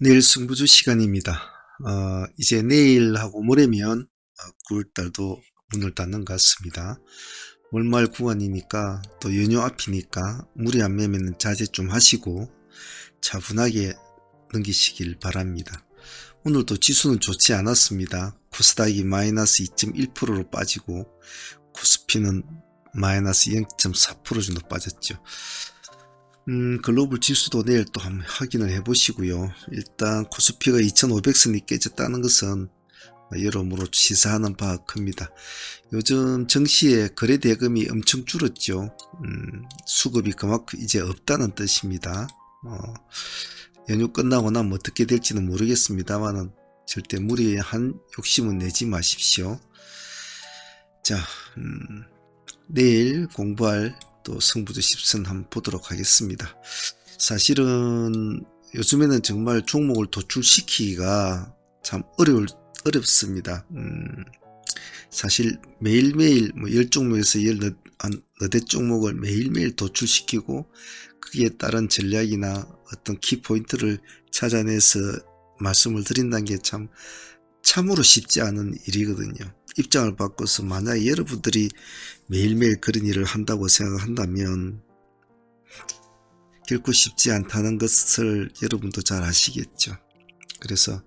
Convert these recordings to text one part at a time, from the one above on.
내일 승부주 시간입니다. 어, 이제 내일하고 모레면 어, 9월달도 문을 닫는 것 같습니다. 월말 구간이니까 또 연휴 앞이니까 무리한 매매는 자제 좀 하시고 차분하게 넘기시길 바랍니다. 오늘도 지수는 좋지 않았습니다. 코스닥이 마이너스 2.1%로 빠지고 코스피는 마이너스 0.4% 정도 빠졌죠. 음, 글로벌 지수도 내일 또 한번 확인을 해 보시고요. 일단 코스피가 2500선이 깨졌다는 것은 여러모로 시사하는 바가 큽니다. 요즘 정시에 거래 대금이 엄청 줄었죠. 음, 수급이 그만큼 이제 없다는 뜻입니다. 어, 연휴 끝나고 나면 어떻게 될지는 모르겠습니다만은 절대 무리한 욕심은 내지 마십시오. 자, 음, 내일 공부할 또 승부조 10선 한번 보도록 하겠습니다. 사실은 요즘에는 정말 종목을 도출시키기가 참 어려울, 어렵습니다. 음, 사실 매일매일 뭐 10종목에서 14대 종목을 매일매일 도출시키고 그에 따른 전략이나 어떤 키포인트를 찾아내서 말씀을 드린다는 게 참 참으로 쉽지 않은 일이거든요. 입장을 바꿔서 만약에 여러분들이 매일매일 그런 일을 한다고 생각한다면 결코 쉽지 않다는 것을 여러분도 잘 아시겠죠. 그래서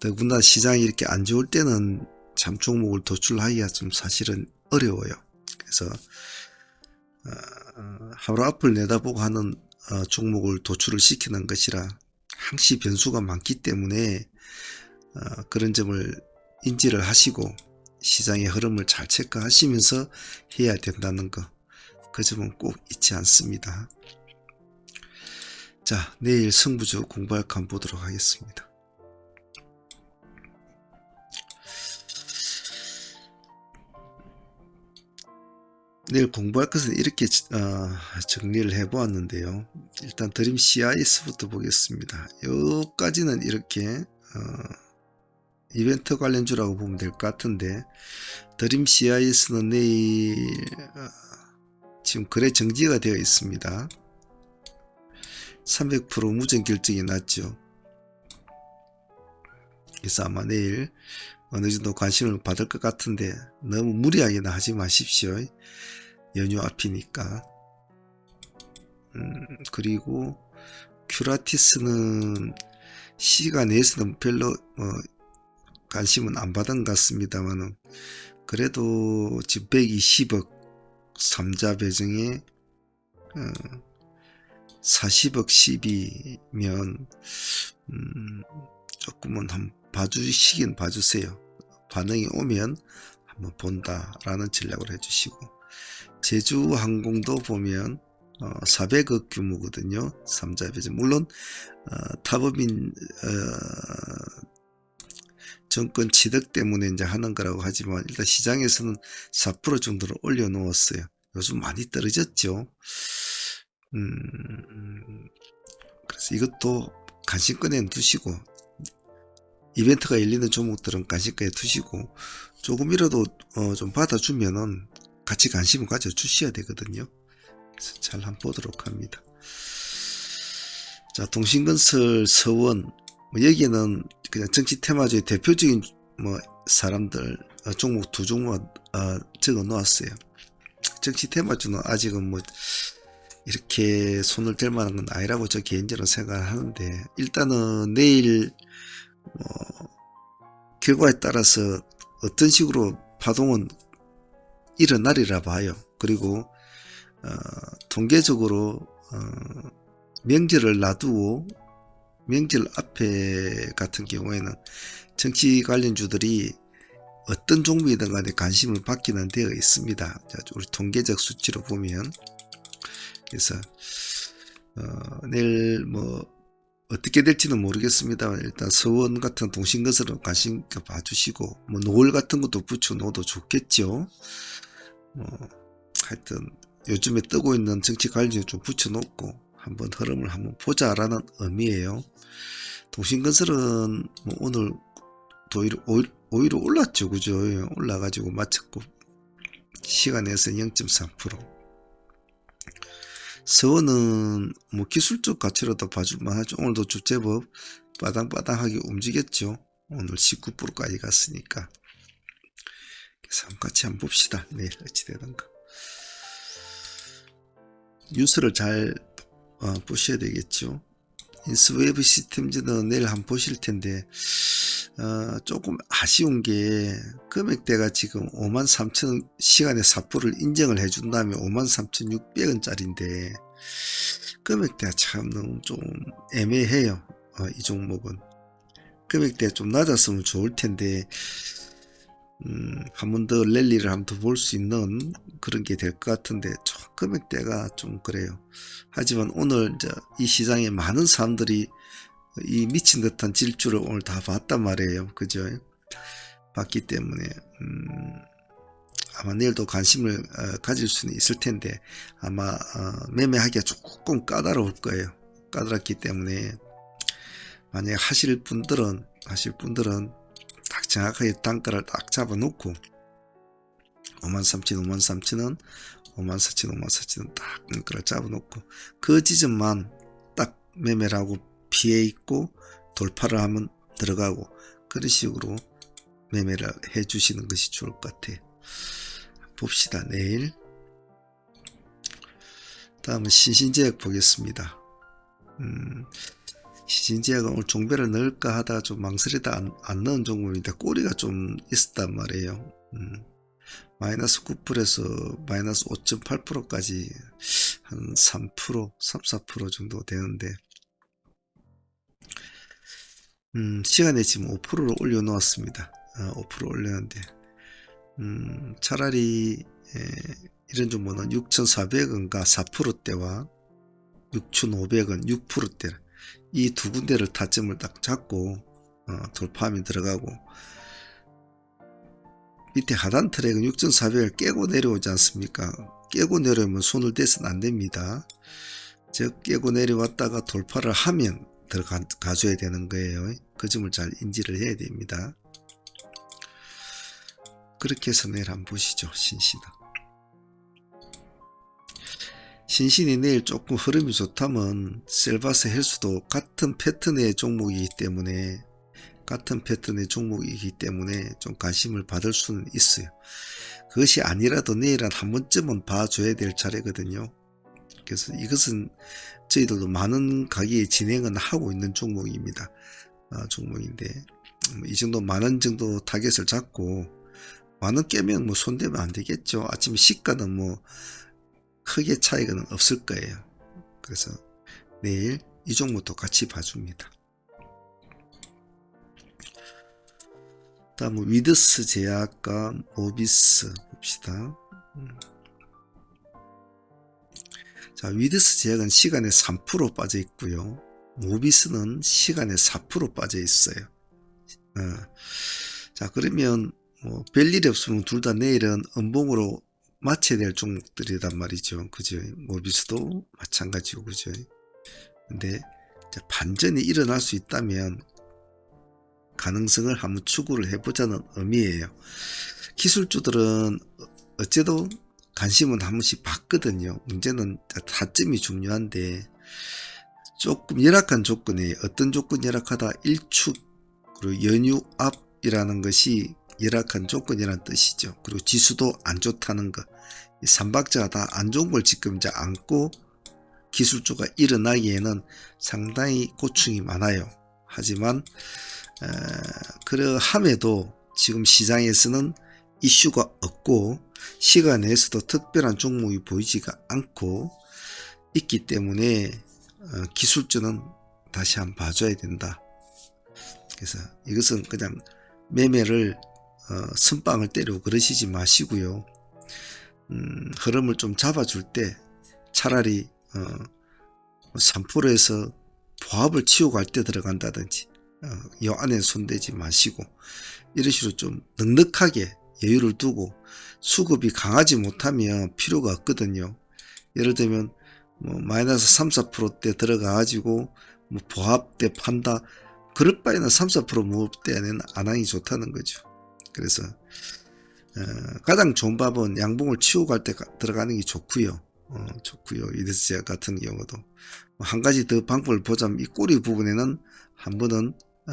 더구나 시장이 이렇게 안 좋을 때는 참 종목을 도출하기가 좀 사실은 어려워요. 그래서 어, 하루 앞을 내다보고 하는 어, 종목을 도출을 시키는 것이라 항시 변수가 많기 때문에 어, 그런 점을 인지를 하시고 시장의 흐름을 잘 체크하시면서 해야 된다는 거. 그 점은 꼭 잊지 않습니다. 자, 내일 승부조 공부할 칸 보도록 하겠습니다. 내일 공부할 것은 이렇게 어, 정리를 해 보았는데요. 일단 드림 CIS부터 보겠습니다. 여기까지는 이렇게 어, 이벤트 관련주라고 보면 될 것 같은데 드림 CIS는 내일 어, 지금 거래 정지가 되어 있습니다. 300% 무전 결정이 났죠. 그래서 아마 내일 어느 정도 관심을 받을 것 같은데 너무 무리하게는 하지 마십시오. 연휴 앞이니까. 음, 그리고 큐라티스는 시간 내에서는 별로 어, 관심은 안 받은 것 같습니다만은 그래도 지금 120억 3자 배정에 어, 40억 10이면 음, 조금은 한번 봐주시긴 봐주세요. 반응이 오면 한번 본다라는 전략을 해주시고 제주항공도 보면 어, 400억 규모거든요. 3자 배정 물론 어, 타법인 어, 정권 취득 때문에 이제 하는 거라고 하지만 일단 시장에서는 4% 정도로 올려놓았어요. 요즘 많이 떨어졌죠. 음, 그래서 이것도 관심권에 두시고 이벤트가 열리는 종목들은 관심권에 두시고 조금이라도 어, 좀 받아주면은 같이 관심을 가져 주셔야 되거든요. 그래서 잘 한번 보도록 합니다. 자, 동신건설 서원 뭐 여기는 그냥 정치 테마주의 대표적인 뭐 사람들 어, 종목 두 종목 어, 적어 놓았어요. 정치 테마주는 아직은 뭐 이렇게 손을 댈 만한 건 아니라고 저 개인적으로 생각을 하는데 일단은 내일 뭐 결과에 따라서 어떤 식으로 파동은 일어나리라 봐요. 그리고 어, 통계적으로 어, 명절을 놔두고 명절 앞에 같은 경우에는 정치 관련주들이 어떤 종목이든 간에 관심을 받기는 되어 있습니다. 우리 통계적 수치로 보면 그래서 어, 내일 뭐 어떻게 될지는 모르겠습니다만 일단 서원 같은 동신것으로 관심 봐주시고 뭐 노을 같은 것도 붙여 놓어도 좋겠죠. 뭐 하여튼 요즘에 뜨고 있는 정치 관련 좀 붙여 놓고 한번 흐름을 한번 보자라는 의미예요. 동신건설은 뭐 오늘 오히려, 오히려 올랐죠. 그죠? 올라가지고 마쳤고 시간에서 0.3% 서원은 뭐 기술적 가치로도 봐줄만 하죠. 오늘도 제법 빠당빠당하게 움직였죠. 오늘 19%까지 갔으니까. 그래서 같이 한번 봅시다. 내일 어찌 되던가. 뉴스를 잘 어, 보셔야 되겠죠. 인스웨이브 시스템즈는 내일 한번 보실 텐데 어, 조금 아쉬운 게 금액대가 지금 5만 3천 시간에 4%를 인정을 해준 다음에 5만 3,600원짜리인데 금액대가 참 너무 좀 애매해요. 어, 이 종목은 금액대가 좀 낮았으면 좋을 텐데 음, 한 번 더 랠리를 한 번 더 볼 수 있는 그런 게 될 것 같은데 좀 금액대가 좀 그래요. 하지만 오늘 이제 이 시장에 많은 사람들이 이 미친 듯한 질주를 오늘 다 봤단 말이에요. 그죠? 봤기 때문에 음, 아마 내일도 관심을 어, 가질 수는 있을 텐데 아마 어, 매매하기가 조금 까다로울 거예요. 까다롭기 때문에 만약 하실 분들은 하실 분들은 딱 정확하게 단가를 딱 잡아놓고 5만 3천, 5만 3천은 5만 4천, 5만 4천은 딱 단가를 잡아놓고 그 지점만 딱 매매를 하고 피해 있고 돌파를 하면 들어가고 그런 식으로 매매를 해 주시는 것이 좋을 것 같아요. 봅시다. 내일. 다음은 신신제약 보겠습니다. 음, 오늘 종배를 넣을까 하다가 좀 망설이다 안, 안 넣은 종목인데 꼬리가 좀 있었단 말이에요. 음, 마이너스 9%에서 마이너스 5.8%까지 한 3%, 3, 4% 정도 되는데 음, 시간에 지금 5%를 올려놓았습니다. 어, 5% 올렸는데, 음, 차라리, 에, 이런 종목은 6,400원과 4%대와 6,500원 6%대, 이 두 군데를 타점을 딱 잡고, 어, 돌파하면 들어가고, 밑에 하단 트랙은 6,400을 깨고 내려오지 않습니까? 깨고 내려오면 손을 대서는 안 됩니다. 즉, 깨고 내려왔다가 돌파를 하면 들어가 가줘야 되는 거예요. 그 점을 잘 인지를 해야 됩니다. 그렇게 해서 내일 한번 보시죠. 신신은. 신신이 내일 조금 흐름이 좋다면 셀바스 헬스도 같은 패턴의 종목이기 때문에 같은 패턴의 종목이기 때문에 좀 관심을 받을 수는 있어요. 그것이 아니라도 내일은 한 번쯤은 봐줘야 될 차례거든요. 그래서 이것은 저희들도 많은 가게에 진행은 하고 있는 종목입니다. 어, 종목인데 음, 이 정도 만 원 정도 타겟을 잡고 만 원 깨면 뭐 손대면 안 되겠죠. 아침 시가는 뭐 크게 차이가 없을 거예요. 그래서 내일 이 종목도 같이 봐줍니다. 다음 위드스 제약과 모비스 봅시다. 음. 자, 위드스 제약은 시간에 3% 빠져 있고요. 모비스는 시간에 4% 빠져 있어요. 어. 자, 그러면 뭐 별일이 없으면 둘 다 내일은 음봉으로 맞춰야 될 종목들이란 말이죠. 그죠? 모비스도 마찬가지고, 그죠? 근데 반전이 일어날 수 있다면 가능성을 한번 추구를 해보자는 의미예요. 기술주들은 어째도 관심은 한 번씩 받거든요. 문제는 타점이 중요한데 조금 열악한 조건이 어떤 조건이 열악하다 일축 그리고 연유 앞이라는 것이 열악한 조건이라는 뜻이죠. 그리고 지수도 안 좋다는 것. 이 삼박자가 다안 좋은 걸 지금 이제 안고 기술주가 일어나기에는 상당히 고충이 많아요. 하지만 에, 그러함에도 지금 시장에서는 이슈가 없고 시간 에서도 특별한 종목이 보이지가 않고 있기 때문에 어, 기술주는 다시 한번 봐줘야 된다. 그래서 이것은 그냥 매매를 어, 선빵을 때리고 그러시지 마시고요. 음, 흐름을 좀 잡아줄 때 차라리 어, 3%에서 보합을 치우고 갈때 들어간다든지 어, 이 안에 손대지 마시고 이런 식으로 좀 넉넉하게 여유를 두고 수급이 강하지 못하면 필요가 없거든요. 예를 들면 뭐 마이너스 3, 4%대 들어가 가지고 뭐 보합 때 판다. 그럴 바에는 3, 4% 모을 때는 안 하기 좋다는 거죠. 그래서 어, 가장 좋은 밥은 양봉을 치우고 갈 때 들어가는 게 좋고요. 어, 좋고요. 이데스 같은 경우도 뭐한 가지 더 방법을 보자면 이 꼬리 부분에는 한 번은 어,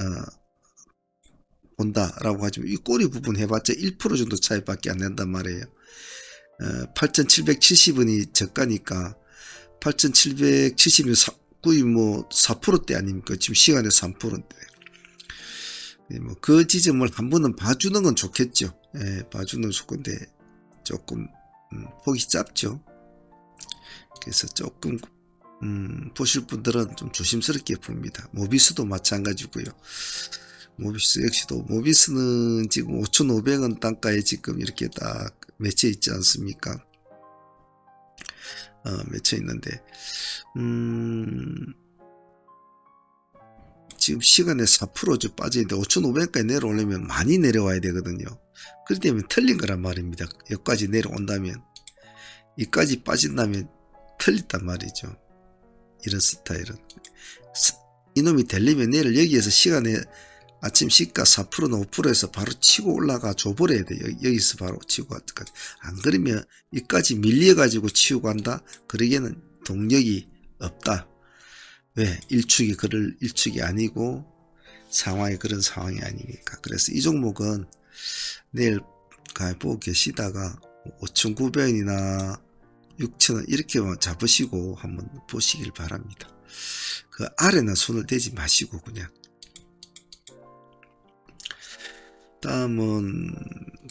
본다라고 하지만 이 꼬리 부분 해봤자 1% 정도 차이밖에 안 난단 말이에요. 어, 8,770원이 저가니까 8,770이 거의 뭐 4%대 아닙니까? 지금 시간에 3%인데. 뭐 그 지점을 한 번은 봐주는 건 좋겠죠. 예, 봐주는 건 좋건데 조금 음, 보기 짧죠. 그래서 조금 음, 보실 분들은 좀 조심스럽게 봅니다. 모비스도 마찬가지고요. 모비스 역시도 모비스는 지금 5,500원 단가에 지금 이렇게 딱 맺혀 있지 않습니까? 어, 맺혀 있는데 음, 지금 시간에 4%좀 빠져있는데 5,500원까지 내려오려면 많이 내려와야 되거든요. 그렇기 때문에 틀린 거란 말입니다. 여기까지 내려온다면 이까지 빠진다면 틀렸단 말이죠. 이런 스타일은 스- 이놈이 되려면 내일 여기에서 시간에 아침 시가 4%나 5%에서 바로 치고 올라가 줘버려야 돼. 여- 여기서 바로 치고 갈까. 안 그러면 이까지 밀려가지고 치우고 간다. 그러기에는 동력이 없다. 왜? 일축이 그럴 일축이 아니고 상황이 그런 상황이 아니니까. 그래서 이 종목은 내일 가 보고 계시다가 5,900원이나 6,000원 이렇게만 잡으시고 한번 보시길 바랍니다. 그 아래나 손을 대지 마시고 그냥. 다음은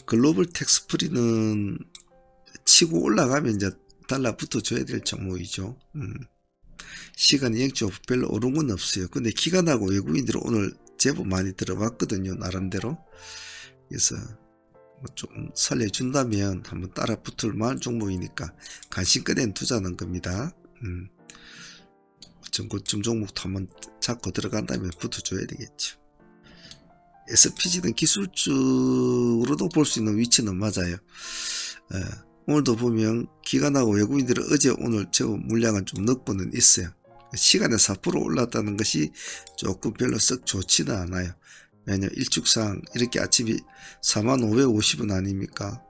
글로벌 텍스프리는 치고 올라가면 이제 달러 붙어 줘야 될 종목이죠. 음. 시간이 영적 별로 오른 건 없어요. 근데 기관하고 외국인들은 오늘 제법 많이 들어봤거든요. 나름대로. 그래서 뭐좀 살려준다면 한번 따라 붙을 만한 종목이니까 관심 끄낸 투자는 겁니다. 음. 전고점 종목도 한번 잡고 들어간다면 붙어줘야 되겠죠. SPG는 기술적으로도 볼 수 있는 위치는 맞아요. 예, 오늘도 보면 기관하고 외국인들은 어제 오늘 제법 물량은 좀 넣고는 있어요. 시간에 4% 올랐다는 것이 조금 별로 썩 좋지는 않아요. 왜냐면 일축상 이렇게 아침이 4550원 아닙니까?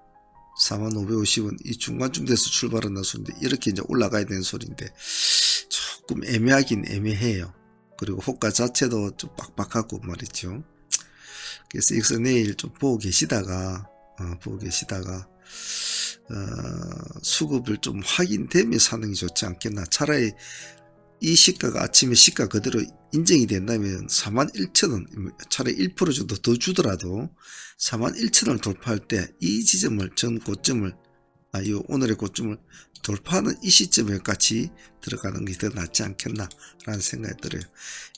4550원 이 중간쯤 돼서 출발한 나소인데 이렇게 이제 올라가야 되는 소리인데 조금 애매하긴 애매해요. 그리고 호가 자체도 좀 빡빡하고 말이죠. 그래서 여기서 내일 좀 보고 계시다가 어, 보고 계시다가 어, 수급을 좀 확인되면 사는 게 좋지 않겠나. 차라리 이 시가가 아침에 시가 그대로 인정이 된다면 41,000원, 차라리 1% 정도 더 주더라도 41,000원을 돌파할 때 이 지점을, 전 고점을, 아, 이 오늘의 고점을 돌파하는 이 시점에 같이 들어가는 게 더 낫지 않겠나라는 생각이 들어요.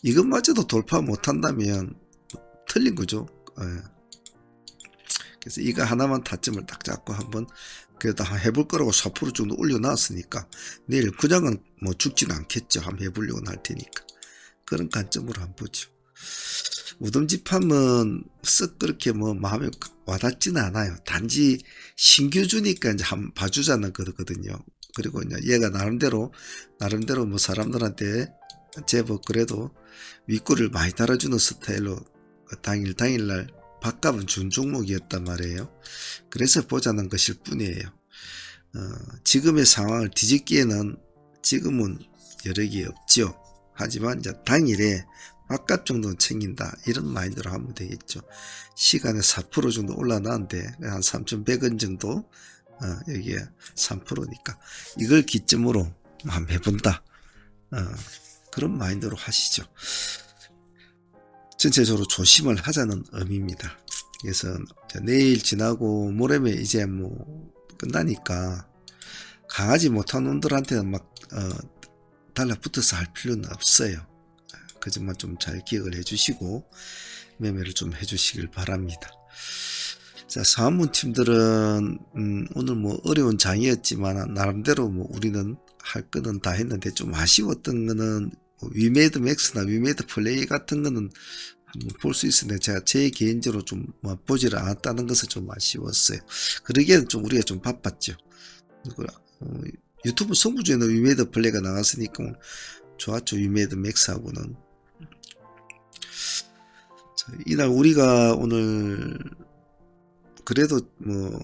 이것마저도 돌파 못한다면 틀린 거죠. 예. 그래서 이거 하나만 타점을 딱 잡고 한번 그래도 한번 해볼 거라고 4% 정도 올려놨으니까 내일 그냥은 뭐 죽지는 않겠죠. 한번 해보려고 할 테니까 그런 관점으로 한번 보죠. 우동집함은 썩 그렇게 뭐 마음에 와닿지는 않아요. 단지 신규 주니까 이제 한번 봐주자는 거거든요. 그리고 이제 얘가 나름대로 나름대로 뭐 사람들한테 제법 그래도 윗골을 많이 달아주는 스타일로 그 당일 당일날 밥값은 준 종목이었단 말이에요. 그래서 보자는 것일 뿐이에요. 어, 지금의 상황을 뒤집기에는 지금은 개 없죠. 하지만 이제 당일에 밥값 정도는 챙긴다. 이런 마인드로 하면 되겠죠. 시간에 4% 정도 올라나는데 한 3,100원 정도 어, 여기에 3%니까 이걸 기점으로 한번 해본다. 어, 그런 마인드로 하시죠. 전체적으로 조심을 하자는 의미입니다. 그래서 내일 지나고 모레면 이제 뭐 끝나니까 강하지 못한 놈들한테는 막 어, 달라붙어서 할 필요는 없어요. 그 점만 좀 잘 기억을 해주시고 매매를 좀 해주시길 바랍니다. 자 사은문 팀들은 음, 오늘 뭐 어려운 장이었지만 나름대로 뭐 우리는 할 거는 다 했는데 좀 아쉬웠던 거는 뭐 위메이드 맥스나 위메이드 플레이 같은 거는 한번 볼 수 있었는데 제가 제 개인적으로 좀뭐 보지를 않았다는 것을 좀 아쉬웠어요. 그러기에는 좀 우리가 좀 바빴죠. 그, 어, 유튜브 성부주에는 위메이드 플레이가 나갔으니까 좋았죠. 위메이드 맥스하고는. 자, 이날 우리가 오늘 그래도 뭐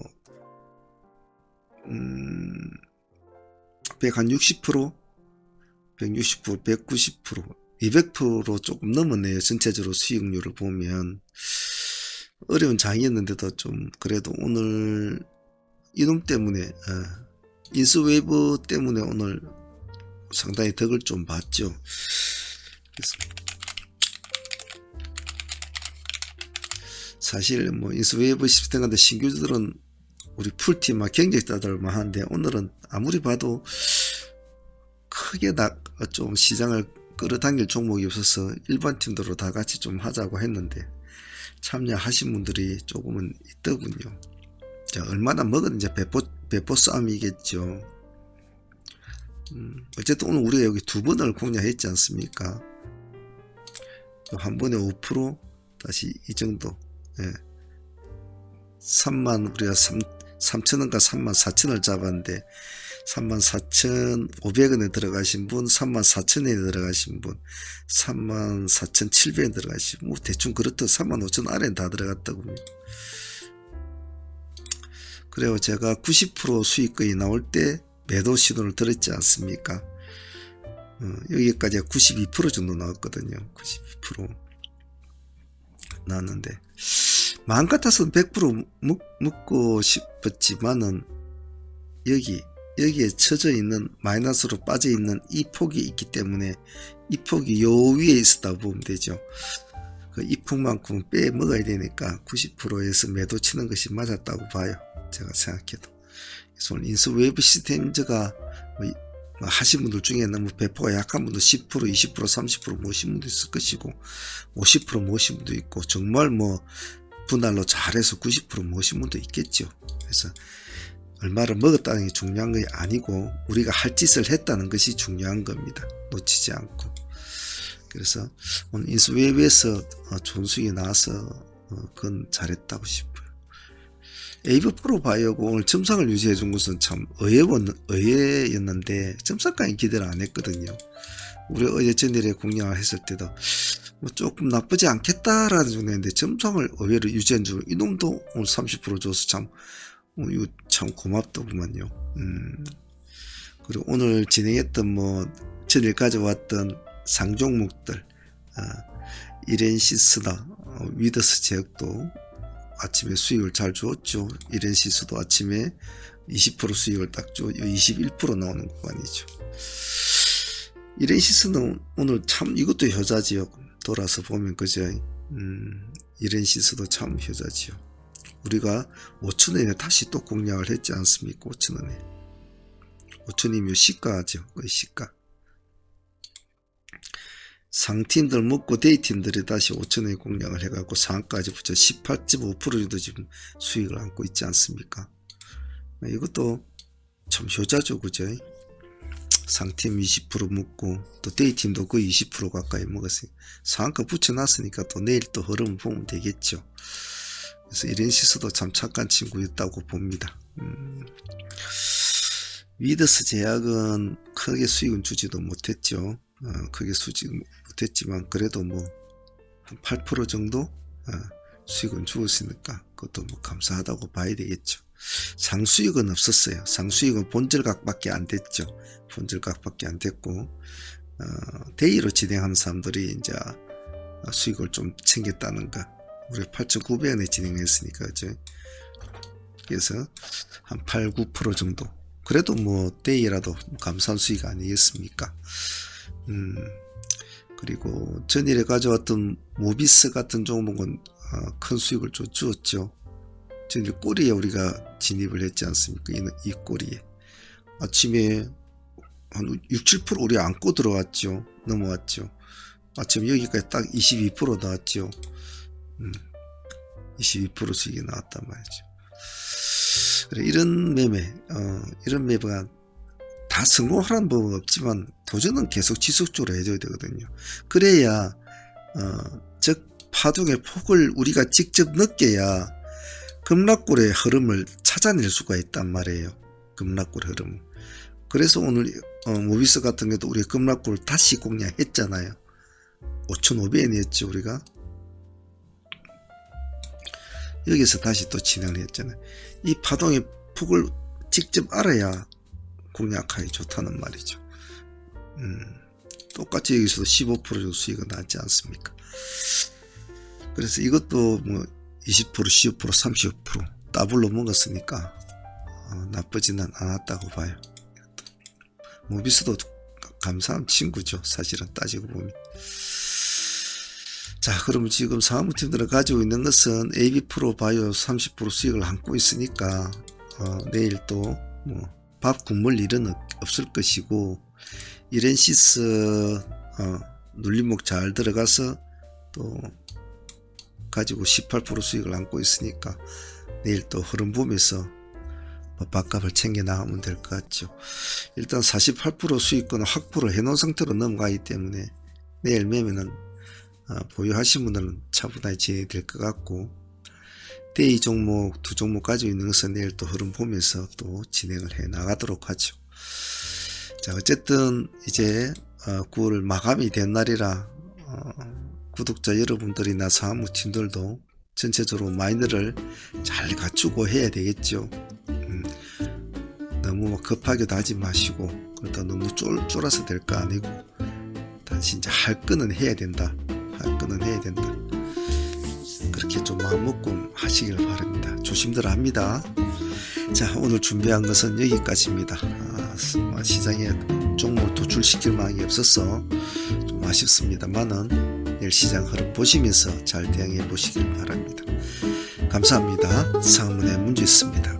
음, 160%, 160%, 190%, 200% 조금 넘었네요. 전체적으로 수익률을 보면. 어려운 장이었는데도 좀 그래도 오늘 이놈 때문에 어, 인수웨이브 때문에 오늘 상당히 덕을 좀 봤죠. 사실 뭐 인수웨이브 시스템 같은 신규들은 우리 풀팀 막 경쟁자들만 하는데 오늘은 아무리 봐도 크게 나, 좀 시장을 끌어당길 종목이 없어서 일반 팀들로 다 같이 좀 하자고 했는데 참여하신 분들이 조금은 있더군요. 자, 얼마나 이제 배포, 배포 싸움이겠죠. 음, 어쨌든 오늘 우리가 여기 두 번을 공략했지 않습니까? 한 번에 5% 다시 이 정도. 예. 3만 우리가 3, 3천원과 3만 4천을 잡았는데 3만 4천 5백원에 들어가신 분, 3만 4천원에 들어가신 분, 3만 4천 7백원에 들어가신 분, 뭐 대충 3만 5천 아래는 다 들어갔다고요. 그래요 제가 90% 수익거이 나올 때 매도 신호를 들었지 않습니까? 어, 여기까지 92% 정도 나왔거든요. 92% 나왔는데 마음 같아서는 100% 먹, 먹고 싶었지만은 여기 여기에 처져 있는 마이너스로 빠져 있는 이 폭이 있기 때문에 이 폭이 요 위에 있었다 보면 되죠. 그 이 폭만큼은 빼 먹어야 되니까 90%에서 매도 치는 것이 맞았다고 봐요. 제가 생각해도. 그래서 인수 웨이브 시스템즈가 뭐 이- 뭐 하신 분들 중에는 뭐 배포가 약한 분도 10%, 20%, 30% 모신 분도 있을 것이고 50% 모신 분도 있고 정말 뭐 분할로 잘해서 90% 모신 분도 있겠죠. 그래서 얼마를 먹었다는 게 중요한 게 아니고 우리가 할 짓을 했다는 것이 중요한 겁니다. 놓치지 않고. 그래서 오늘 인수웨이브에서 어, 좋은 수익이 나와서 어, 그건 잘했다고 싶어요. 에이브 프로 바이오가 오늘 점상을 유지해 준 것은 참 의외였, 의외였는데 점상까지 기대를 안 했거든요. 우리 어제 전일에 공략을 했을 때도 뭐 조금 나쁘지 않겠다라는 정도였는데 점상을 의외로 유지한 줄 이놈도 오늘 30% 줘서 참 어, 이거 참 고맙더구만요. 음. 그리고 오늘 진행했던 뭐 전일 가져왔던 상종목들 아, 이렌시스나 어, 위더스 제약도 아침에 수익을 잘 주었죠. 이렌시스도 아침에 20% 수익을 딱 줘. 21% 나오는 구간이죠. 이렌시스는 오늘 참 이것도 효자지요. 돌아서 보면 그죠. 음, 이렌시스도 참 효자지요. 우리가 5천원에 다시 또 공략을 했지 않습니까? 5천원에. 5천이면 시가죠. 거의 시가. 상팀들 먹고 데이팀들이 다시 5천원에 공략을 해갖고 상까지 붙여 18.5% 정도 지금 수익을 안고 있지 않습니까? 이것도 참 효자죠, 그죠? 상팀 20% 먹고 또 데이팀도 거의 20% 가까이 먹었어요. 상한가 붙여놨으니까 또 내일 또 흐름을 보면 되겠죠. 그래서 이런 시스도 참 착한 친구였다고 봅니다. 음. 위더스 제약은 크게 수익은 주지도 못했죠. 어, 크게 수지 못했지만 그래도 뭐 한 8% 정도 어, 수익은 주었으니까 그것도 뭐 감사하다고 봐야 되겠죠. 상수익은 없었어요. 상수익은 본절각밖에 안 됐죠. 본절각밖에 안 됐고 어, 데이로 진행하는 사람들이 이제 수익을 좀 챙겼다는 거. 우리 8,900원에 진행했으니까 그죠. 그래서 한 8, 9% 정도. 그래도 뭐 데이라도 감사한 수익 아니겠습니까? 음. 그리고 전일에 가져왔던 모비스 같은 종목은 어, 큰 수익을 좀 주었죠. 전일 꼬리에 우리가 진입을 했지 않습니까? 이, 이 꼬리에. 아침에 한 6, 7% 우리 안고 들어왔죠. 넘어왔죠. 아침 여기까지 딱 22% 나왔죠. 음, 22% 수익이 나왔단 말이죠. 그래, 이런 매매, 어, 이런 매매가 다 성공하라는 법은 없지만 도전은 계속 지속적으로 해줘야 되거든요. 그래야 어, 즉 파동의 폭을 우리가 직접 느껴야 급락골의 흐름을 찾아낼 수가 있단 말이에요. 급락골 흐름. 그래서 오늘 어, 모비스 같은 경우도 우리 급락골 다시 공략했잖아요. 5,500원이었죠 우리가. 여기서 다시 또 진행을 했잖아요. 이 파동의 폭을 직접 알아야 공략하기 좋다는 말이죠. 음, 똑같이 여기서도 15% 정도 수익은 나지 않습니까? 그래서 이것도 뭐 20%, 15%, 35% 더블로 먹었으니까 어, 나쁘지는 않았다고 봐요. 모비스도 감사한 친구죠. 사실은 따지고 보면. 자, 그럼 지금 사무팀들을 가지고 있는 것은 AB 프로 바이오 30% 수익을 안고 있으니까 어, 내일 또뭐 밥 굶을 일은 없- 없을 것이고 이렌시스 어, 눌림목 잘 들어가서 또 가지고 18% 수익을 안고 있으니까 내일 또 흐름 보면서 뭐 밥값을 챙겨 나가면 될 것 같죠. 일단 48% 수익권을 확보를 해놓은 상태로 넘어가기 때문에 내일 매매는 어, 보유하신 분들은 차분하게 진행이 될것 같고 데이 종목 두 종목 가지고 있는 것은 내일 또 흐름 보면서 또 진행을 해 나가도록 하죠. 자 어쨌든 이제 어, 9월 마감이 된 날이라 어, 구독자 여러분들이나 사무팀들도 전체적으로 마인드를 잘 갖추고 해야 되겠죠. 음, 너무 막 급하게도 하지 마시고 그러다 너무 쫄, 쫄아서 될 거 아니고 이제 할 거는 해야 된다. 할 거는 해야 된다. 그렇게 좀 마음 먹고 하시길 바랍니다. 조심들 합니다. 자, 오늘 준비한 것은 여기까지입니다. 아, 스- 뭐 시장에 종목을 도출시킬 만한 게 없어서 좀 아쉽습니다만은 내일 시장 흐름 보시면서 잘 대응해 보시길 바랍니다. 감사합니다. 상문의 문제였습니다.